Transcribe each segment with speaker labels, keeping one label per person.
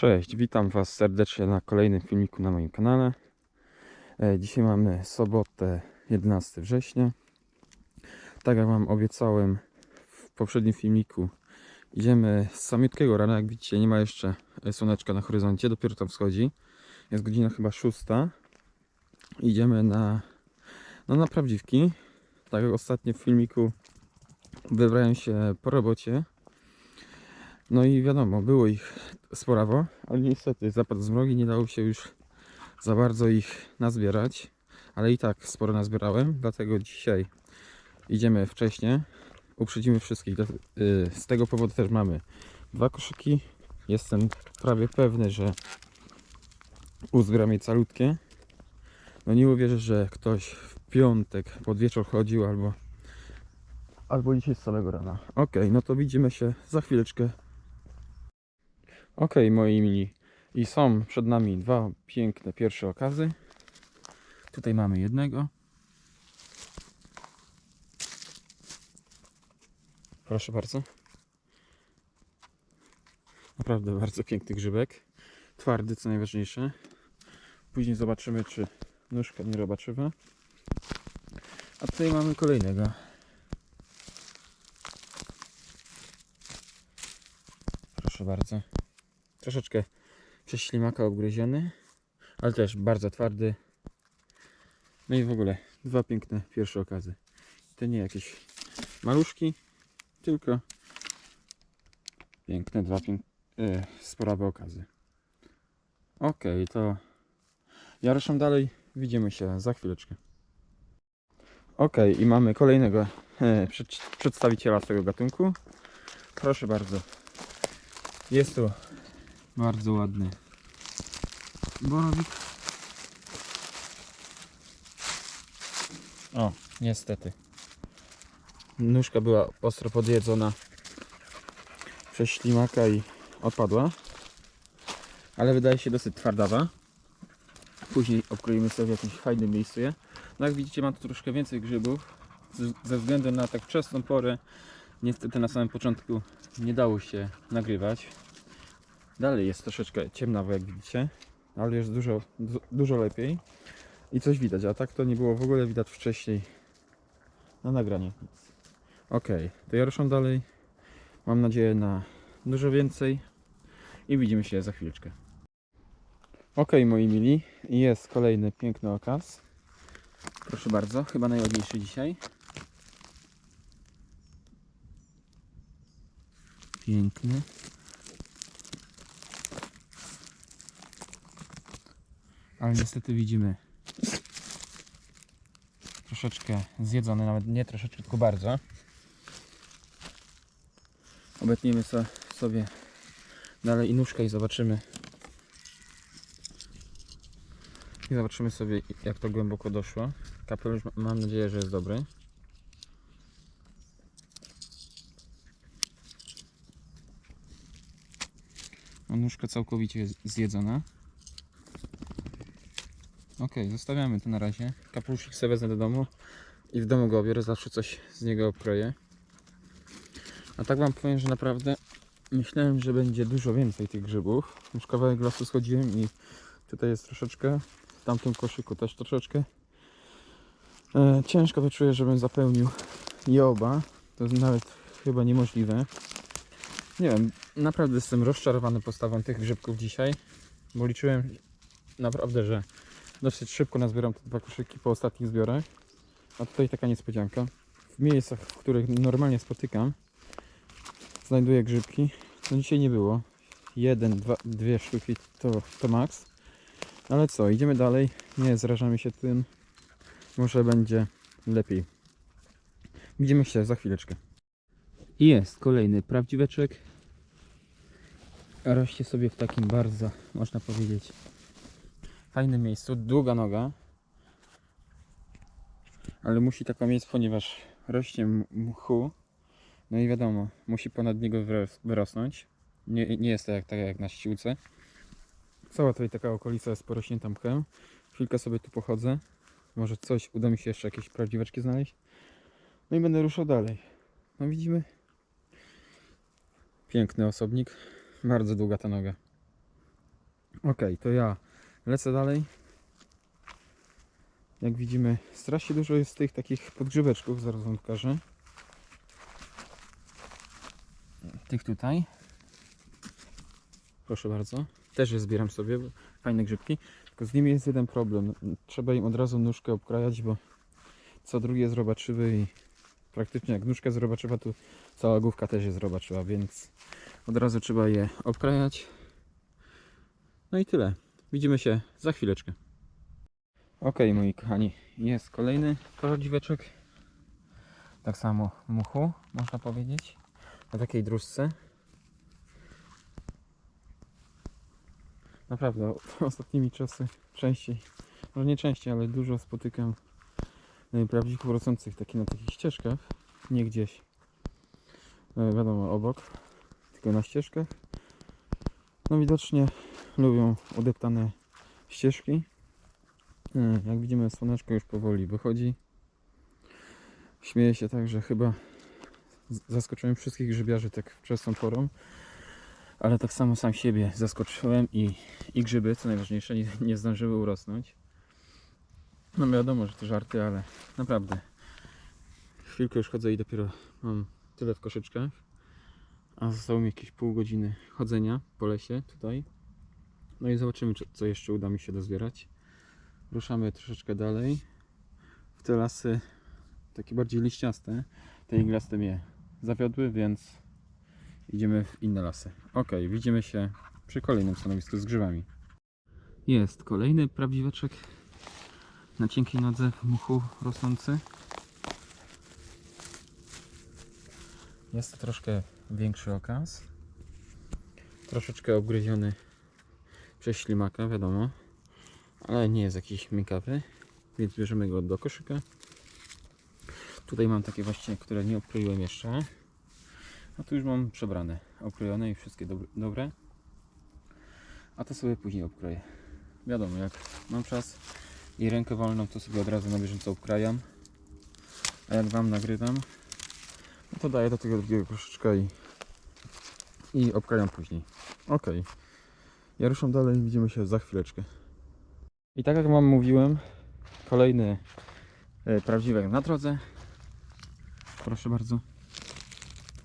Speaker 1: Cześć, witam Was serdecznie na kolejnym filmiku na moim kanale. E, Dzisiaj mamy sobotę 11 września. Tak jak Wam obiecałem w poprzednim filmiku, idziemy z samiutkiego rana. Jak widzicie, nie ma jeszcze e, słoneczka na horyzoncie, dopiero to wschodzi. Jest godzina chyba 6. Idziemy na, no na prawdziwki. Tak jak ostatnio w filmiku wybrałem się po robocie. No i wiadomo, było ich sporawo, ale niestety zapadł zmrok i nie dało się już za bardzo ich nazbierać. Ale i tak sporo nazbierałem, dlatego dzisiaj idziemy wcześniej. Uprzedzimy wszystkich. Y, Z tego powodu też mamy dwa koszyki. Jestem prawie pewny, że uzbieram je calutkie. No nie uwierzę, że ktoś w piątek pod wieczór chodził albo albo dzisiaj z samego rana. Okej, no to widzimy się za chwileczkę Ok, moi mili. I są przed nami dwa piękne pierwsze okazy. Tutaj mamy jednego. Proszę bardzo. Naprawdę bardzo piękny grzybek. Twardy, co najważniejsze. Później zobaczymy, czy nóżka nie robaczywa. A tutaj mamy kolejnego. Proszę bardzo. Troszeczkę przez ślimaka obgryziony, ale też bardzo twardy. No i w ogóle dwa piękne pierwsze okazy. To nie jakieś maluszki, tylko piękne dwa pięk... e, sporawe okazy. Ok, to ja ruszam dalej. Widzimy się za chwileczkę. Ok, i mamy kolejnego e, przed, przedstawiciela tego gatunku. Proszę bardzo. Jest tu bardzo ładny borowik. O, niestety. Nóżka była ostro podjedzona przez ślimaka i odpadła. Ale wydaje się dosyć twardawa. Później obkroimy sobie w jakimś fajnym miejscu je. No jak widzicie mam tu troszkę więcej grzybów. Ze względu na tak wczesną porę niestety na samym początku nie dało się nagrywać. Dalej jest troszeczkę ciemnawo, jak widzicie, ale jest dużo, du- dużo lepiej i coś widać, a tak to nie było w ogóle widać wcześniej na nagraniu. Ok, to ja ruszam dalej. Mam nadzieję na dużo więcej i widzimy się za chwileczkę. Ok, moi mili, jest kolejny piękny okaz. Proszę bardzo, chyba najładniejszy dzisiaj. Piękny. Ale niestety widzimy troszeczkę zjedzony, nawet nie troszeczkę, tylko bardzo. Obetniemy so- sobie dalej i nóżkę i zobaczymy i zobaczymy sobie jak to głęboko doszło. Kapelusz ma- mam nadzieję, że jest dobry. A nóżka całkowicie jest zjedzona. Ok, zostawiamy to na razie. Kapeluszik sobie wezmę do domu i w domu go obiorę, zawsze coś z niego obkroję. A tak wam powiem, że naprawdę myślałem, że będzie dużo więcej tych grzybów. Już kawałek lasu schodziłem i tutaj jest troszeczkę, w tamtym koszyku też troszeczkę. E, ciężko to czuję, żebym zapełnił je oba. To jest nawet chyba niemożliwe. Nie wiem, naprawdę jestem rozczarowany postawą tych grzybków dzisiaj, bo liczyłem naprawdę, że dosyć szybko nazbieram te dwa koszyki po ostatnich zbiorach. A tutaj taka niespodzianka. W miejscach, w których normalnie spotykam, znajduję grzybki. No dzisiaj nie było. Jeden, dwa, dwie sztuki to, to max. Ale co, idziemy dalej. Nie zrażamy się tym. Może będzie lepiej. Widzimy się za chwileczkę. I jest kolejny prawdziweczek. Rośnie sobie w takim bardzo, można powiedzieć, fajnym miejscu, długa noga. Ale musi taka mieć, ponieważ rośnie mchu. No i wiadomo, musi ponad niego wyros- wyrosnąć. Nie, nie jest to jak, tak jak na ściółce. Cała tutaj taka okolica jest porośnięta mchem. Chwilkę sobie tu pochodzę. Może coś, uda mi się jeszcze jakieś prawdziweczki znaleźć. No i będę ruszał dalej. No widzimy. Piękny osobnik. Bardzo długa ta noga. Okej, to ja lecę dalej. Jak widzimy, strasznie dużo jest tych takich podgrzeweczków, zaraz wam pokażę. Tych tutaj. Proszę bardzo. Też je zbieram sobie, fajne grzybki. Tylko z nimi jest jeden problem. Trzeba im od razu nóżkę obkrajać, bo co drugi jest robaczywy i praktycznie jak nóżka jest robaczywa, to cała główka też jest robaczywa, więc od razu trzeba je obkrajać. No i tyle. Widzimy się za chwileczkę. Ok, moi kochani, jest kolejny prawdziweczek. Tak samo muchu, można powiedzieć. Na takiej dróżce. Naprawdę, ostatnimi czasy częściej, może nie częściej, ale dużo spotykam e, prawdziwych rosnących taki na takich ścieżkach, nie gdzieś, e, wiadomo, obok, tylko na ścieżkach. No widocznie lubią udeptane ścieżki. E, Jak widzimy, słoneczko już powoli wychodzi. Śmieję się tak, że chyba zaskoczyłem wszystkich grzybiarzy tak wczesną porą. Ale tak samo sam siebie zaskoczyłem i, i grzyby, co najważniejsze, nie, nie zdążyły urosnąć. No wiadomo, że to żarty, ale naprawdę. Chwilkę już chodzę i dopiero mam tyle w koszyczkach. A zostało mi jakieś pół godziny chodzenia po lesie tutaj. No i zobaczymy, czy- co jeszcze uda mi się dozbierać. Ruszamy troszeczkę dalej. W te lasy takie bardziej liściaste. Te iglaste mnie zawiodły, więc idziemy w inne lasy. Ok, widzimy się przy kolejnym stanowisku z grzybami. Jest kolejny prawdziweczek na cienkiej nodze w muchu rosnący. Jest to troszkę większy okaz. Troszeczkę obgryziony przez ślimaka, wiadomo. Ale nie jest jakiś miękkawy, więc bierzemy go do koszyka. Tutaj mam takie właśnie, które nie obkroiłem jeszcze. A tu już mam przebrane, okrojone i wszystkie dob- dobre. A to sobie później obkroję. Wiadomo, jak mam czas i rękę wolną, to sobie od razu na bieżąco obkrajam. A jak Wam nagrywam, no to daję do tego drugiego koszyczka i, i obkrajam później. Ok. Ja ruszam dalej widzimy się za chwileczkę. I tak jak Wam mówiłem, kolejny e, prawdziwek na drodze. Proszę bardzo.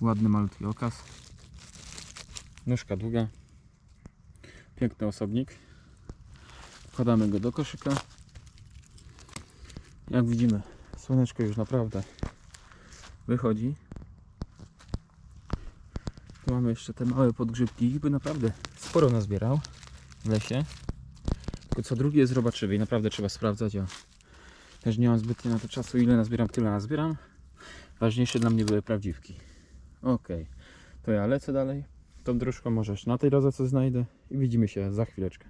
Speaker 1: Ładny, malutki okaz. Nóżka długa. Piękny osobnik. Wkładamy go do koszyka. Jak widzimy, słoneczko już naprawdę wychodzi. Tu mamy jeszcze te małe podgrzybki, by naprawdę sporo nazbierał w lesie. Tylko co drugi jest robaczywy i naprawdę trzeba sprawdzać. Ja też nie mam zbytnio na to czasu, ile nazbieram, tyle nazbieram. Ważniejsze dla mnie były prawdziwki. Okej, to ja lecę dalej. Tą dróżką możesz na tej drodze co znajdę i widzimy się za chwileczkę.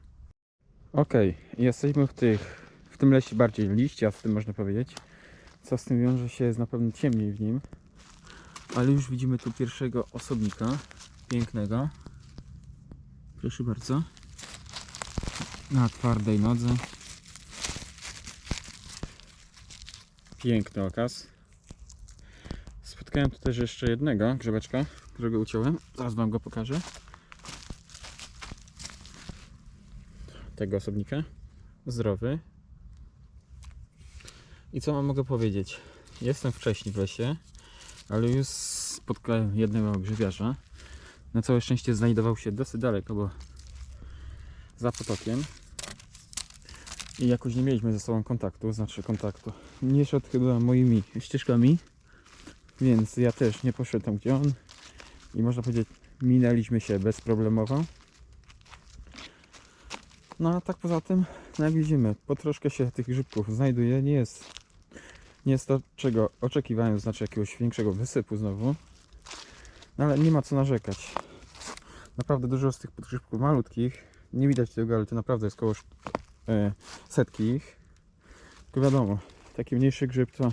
Speaker 1: Okej, jesteśmy w tych, w tym lesie bardziej liściastym można powiedzieć. Co z tym wiąże się, jest na pewno ciemniej w nim. Ale już widzimy tu pierwszego osobnika, pięknego. Proszę bardzo. Na twardej nodze. Piękny okaz. Spotkałem tu też jeszcze jednego grzebeczka, którego uciąłem. Zaraz Wam go pokażę. Tego osobnika. Zdrowy. I co Wam mogę powiedzieć? Jestem wcześniej w lesie, ale już spotkałem jednego grzybiarza. Na całe szczęście znajdował się dosyć daleko, bo za potokiem. I jakoś nie mieliśmy ze sobą kontaktu, znaczy kontaktu. Nie szedł chyba moimi ścieżkami. Więc ja też nie poszedłem gdzie on. I można powiedzieć, minęliśmy się bezproblemowo. No a tak poza tym, no jak widzimy, po troszkę się tych grzybków znajduje. Nie jest, nie jest to, czego oczekiwałem, znaczy jakiegoś większego wysypu znowu. No ale nie ma co narzekać. Naprawdę dużo z tych podgrzybków malutkich. Nie widać tego, ale to naprawdę jest koło e, setki ich. Tylko wiadomo, taki mniejszy grzyb to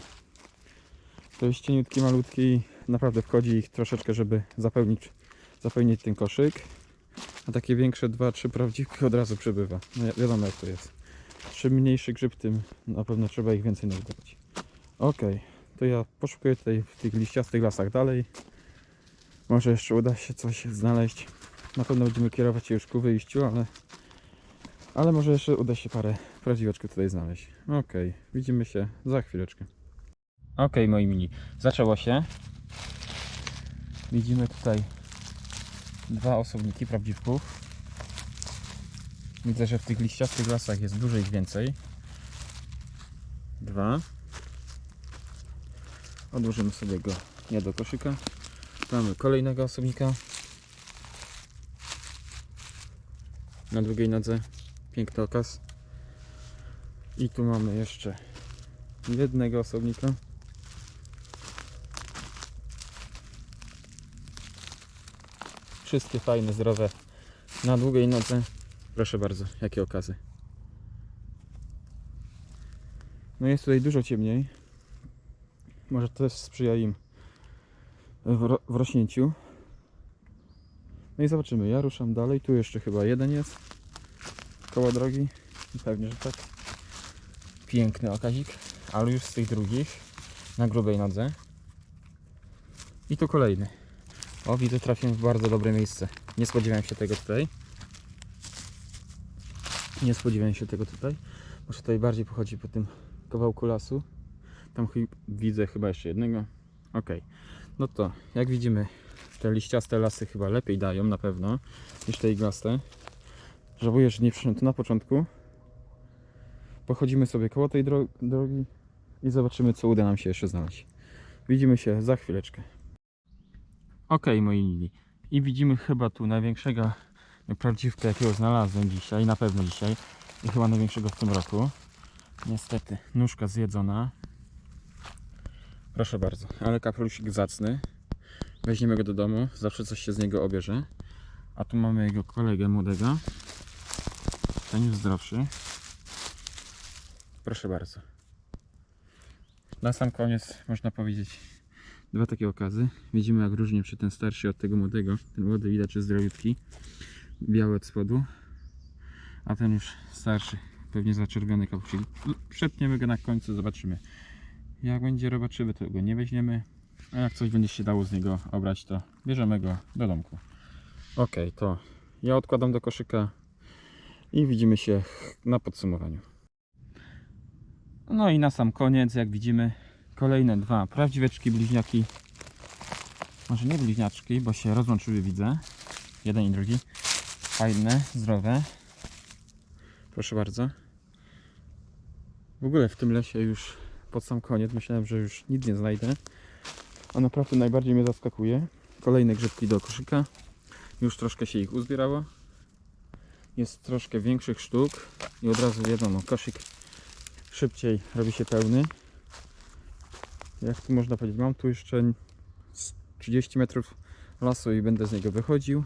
Speaker 1: to jest cieniutki, malutki naprawdę wchodzi ich troszeczkę, żeby zapełnić, zapełnić ten koszyk. A takie większe dwa, trzy prawdziwki od razu przybywa. No wi- wiadomo jak to jest. Czym mniejszy grzyb, tym na pewno trzeba ich więcej nazbywać. Ok, to ja poszukuję tutaj w tych liściastych lasach dalej. Może jeszcze uda się coś znaleźć. Na pewno będziemy kierować się już ku wyjściu, ale Ale może jeszcze uda się parę prawdziweczków tutaj znaleźć. Okej, widzimy się za chwileczkę. Okej, moi mili, zaczęło się. Widzimy tutaj dwa osobniki prawdziwków. Widzę, że w tych liściastych lasach jest dużo ich więcej. Dwa. Odłożymy sobie go nie do koszyka. Mamy kolejnego osobnika. Na drugiej nodze. Piękny okaz. I tu mamy jeszcze jednego osobnika. Wszystkie fajne, zdrowe. Na długiej nodze. Proszę bardzo, jakie okazy. No jest tutaj dużo ciemniej. Może to też sprzyja im w, ro- w rośnięciu. No i zobaczymy. Ja ruszam dalej. Tu jeszcze chyba jeden jest. Koło drogi. Pewnie, że tak. Piękny okazik. Ale już z tych drugich. Na grubej nodze. I tu kolejny. O, widzę, trafiłem w bardzo dobre miejsce. Nie spodziewałem się tego tutaj. Nie spodziewałem się tego tutaj. Może tutaj bardziej pochodzi po tym kawałku lasu. Tam widzę chyba jeszcze jednego. Ok. No to, jak widzimy, te liściaste lasy chyba lepiej dają na pewno niż te iglaste. Żałuję, że nie przyszedłem tu na początku. Pochodzimy sobie koło tej dro- drogi i zobaczymy, co uda nam się jeszcze znaleźć. Widzimy się za chwileczkę. Ok, moi mili. I widzimy chyba tu największego prawdziwka, jakiego znalazłem dzisiaj, na pewno dzisiaj. I chyba największego w tym roku. Niestety, nóżka zjedzona. Proszę bardzo, ale kapelusik zacny. Weźmiemy go do domu, zawsze coś się z niego obierze. A tu mamy jego kolegę młodego. Ten już zdrowszy. Proszę bardzo. Na sam koniec można powiedzieć dwa takie okazy. Widzimy jak różni się ten starszy od tego młodego. Ten młody widać, że zdrowiutki. Biały od spodu. A ten już starszy. Pewnie zaczerwiony kapelusik. Przepniemy go na końcu, zobaczymy. Jak będzie robaczywy, to go nie weźmiemy. A jak coś będzie się dało z niego obrać, to bierzemy go do domku. Ok, to ja odkładam do koszyka i widzimy się na podsumowaniu. No i na sam koniec, jak widzimy, kolejne dwa prawdziweczki bliźniaki. Może nie bliźniaczki, bo się rozłączyły, widzę. Jeden i drugi. Fajne, zdrowe. Proszę bardzo. W ogóle w tym lesie już pod sam koniec myślałem, że już nic nie znajdę. A naprawdę najbardziej mnie zaskakuje. Kolejne grzybki do koszyka. Już troszkę się ich uzbierało. Jest troszkę większych sztuk i od razu wiadomo, koszyk szybciej robi się pełny. Jak tu można powiedzieć, mam tu jeszcze z 30 metrów lasu i będę z niego wychodził.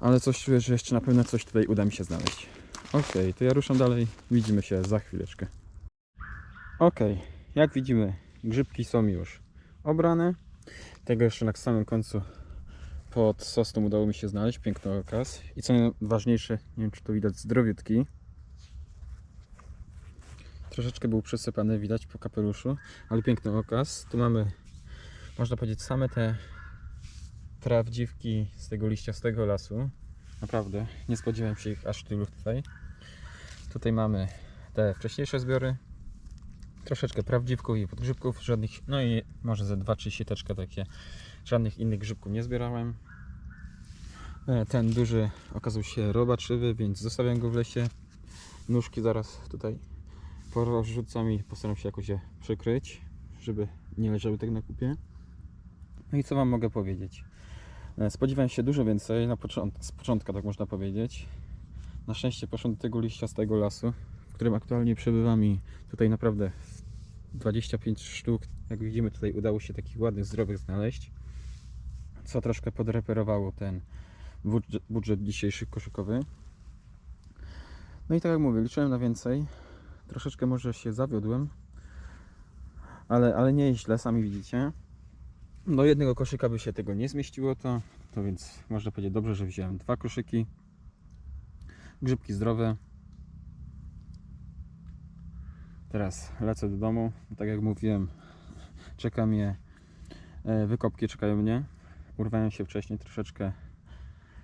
Speaker 1: Ale coś czuję, że jeszcze na pewno coś tutaj uda mi się znaleźć. Ok, to ja ruszam dalej. Widzimy się za chwileczkę. Ok, jak widzimy, grzybki są już obrane. Tego jeszcze na samym końcu pod sosną udało mi się znaleźć. Piękny okaz. I co najważniejsze, nie wiem czy to widać, zdrowiutki. Troszeczkę był przysypany, widać po kapeluszu, ale piękny okaz. Tu mamy, można powiedzieć, same te prawdziwki z tego liściastego lasu. Naprawdę, nie spodziewałem się ich aż tylu tutaj. Tutaj mamy te wcześniejsze zbiory. Troszeczkę prawdziwków i podgrzybków, żadnych, no i może ze dwa, trzy sieteczka takie. Żadnych innych grzybków nie zbierałem. E, Ten duży okazał się robaczywy, więc zostawiam go w lesie. Nóżki zaraz tutaj porozrzucam i postaram się jakoś je przykryć, żeby nie leżały tak na kupie. No i co Wam mogę powiedzieć? E, Spodziewałem się dużo więcej, na począt- z początku tak można powiedzieć. Na szczęście poszłem do tego liściastego lasu, w którym aktualnie przebywam i tutaj naprawdę 25 sztuk, jak widzimy tutaj udało się takich ładnych, zdrowych znaleźć. Co troszkę podreperowało ten budżet, dzisiejszy koszykowy. No i tak jak mówię, liczyłem na więcej. Troszeczkę może się zawiodłem, ale, ale nie źle, sami widzicie. Do jednego koszyka by się tego nie zmieściło to, to więc można powiedzieć dobrze, że wziąłem dwa koszyki. Grzybki zdrowe. Teraz lecę do domu. Tak jak mówiłem, czeka mnie, e, wykopki czekają mnie. Urwałem się wcześniej troszeczkę,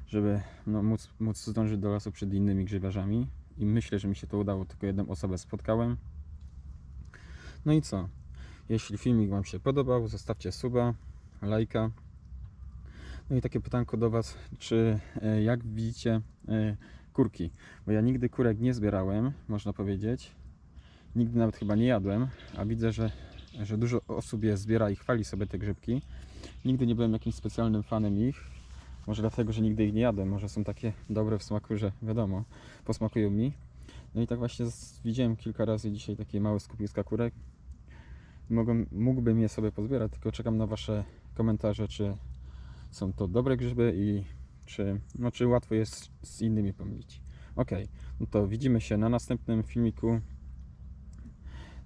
Speaker 1: żeby no, móc, móc zdążyć do lasu przed innymi grzybiarzami. I myślę, że mi się to udało, tylko jedną osobę spotkałem. No i co? Jeśli filmik Wam się podobał, zostawcie suba, lajka. No i takie pytanko do Was, czy e, jak widzicie e, kurki? Bo ja nigdy kurek nie zbierałem, można powiedzieć. Nigdy nawet chyba nie jadłem, a widzę, że, że dużo osób je zbiera i chwali sobie te grzybki. Nigdy nie byłem jakimś specjalnym fanem ich. Może dlatego, że nigdy ich nie jadłem. Może są takie dobre w smaku, że wiadomo, posmakują mi. No i tak właśnie widziałem kilka razy dzisiaj takie małe skupiska kurek. Mogłem, mógłbym je sobie pozbierać, tylko czekam na Wasze komentarze, czy są to dobre grzyby i czy, no, czy łatwo jest z innymi pomylić. Ok, no to widzimy się na następnym filmiku.